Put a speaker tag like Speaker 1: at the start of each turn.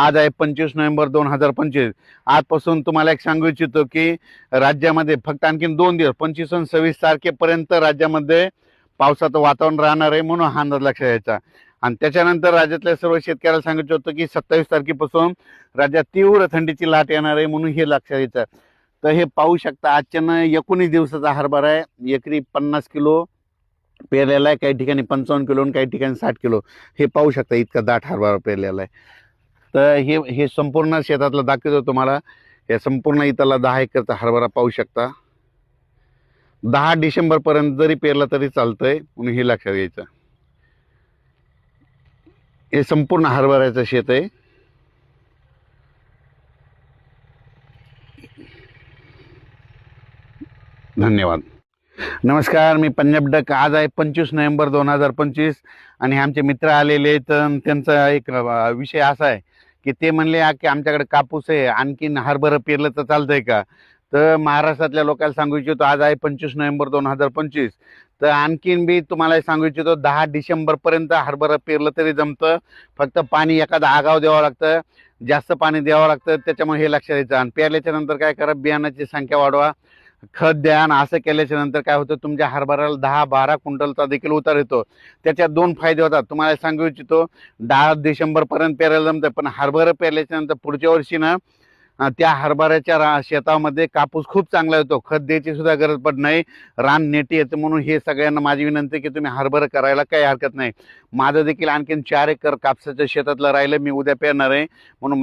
Speaker 1: आज आहे पंचवीस नोव्हेंबर दोन हजार पंचवीस. आजपासून तुम्हाला एक सांगू इच्छितो की राज्यामध्ये फक्त आणखीन दोन दिवस पंचवीस आणि सव्वीस तारखेपर्यंत राज्यामध्ये पावसाचं वातावरण राहणार आहे म्हणून हा अंदाज लक्षात घ्यायचा. आणि त्याच्यानंतर राज्यातल्या सर्व शेतकऱ्याला सांगितलं होतं की सत्तावीस तारखेपासून राज्यात तीव्र थंडीची लाट येणार आहे म्हणून हे लक्षात घ्यायचं. तर हे पाहू शकता आजच्यानं एकोणीस दिवसाचा हरभरा आहे. एकरी पन्नास किलो पेरलेला आहे काही ठिकाणी पंचावन्न किलो आणि काही ठिकाणी साठ किलो. हे पाहू शकता इतका दाट हरभरा पेरलेला आहे. तर हे हे संपूर्ण शेतातलं दाखवतो तुम्हाला. हे संपूर्ण इथला दहा एकरचा हरभरा पाहू शकता. दहा डिसेंबरपर्यंत जरी पेरला तरी चालतंय म्हणून हे लक्षात घ्यायचं. हे संपूर्ण हरभऱ्याचं शेत आहे. धन्यवाद. नमस्कार मी पंजाब डक. आज आहे पंचवीस नोव्हेंबर दोन हजार पंचवीस आणि आमचे मित्र आलेले आहेत त्यांचा एक विषय असा आहे की ते म्हणले की आमच्याकडे कापूस आहे आणखीन हरभरं पेरलं तर चालतंय का? तर महाराष्ट्रातल्या लोकांना सांगू इच्छितो आज आहे पंचवीस नोव्हेंबर दोन हजार पंचवीस. तर आणखीन बी तुम्हाला सांगू इच्छितो दहा डिसेंबरपर्यंत हरभरं पेरलं तरी जमतं. फक्त पाणी एखादा आगाव द्यावं लागतं. जास्त पाणी द्यावं लागतं. त्याच्यामुळे हे लक्षात द्यायचं आणि पेरल्याच्या नंतर काय करा बियाणाची संख्या वाढवा. खत द्या आणि असं केल्याच्यानंतर काय होतं तुमच्या हरभऱ्याला दहा बारा क्विंटलचा देखील उतार येतो. त्याच्यात दोन फायदे होतात. तुम्हाला सांगू इच्छितो दहा डिसेंबरपर्यंत पेरायला जमतं पण हरभरं पेरल्याच्या नंतर पुढच्या वर्षी ना त्या हरभऱ्याच्या रा शेतामध्ये कापूस खूप चांगला येतो. खत द्यायची सुद्धा गरज पडत नाही. रान नेटी येतं म्हणून हे सगळ्यांना माझी विनंती आहे की तुम्ही हरभरं करायला काही हरकत नाही. माझं देखील आणखीन चार एकर कापसाच्या शेतातलं राहिलं मी उद्या पेरणार आहे. म्हणून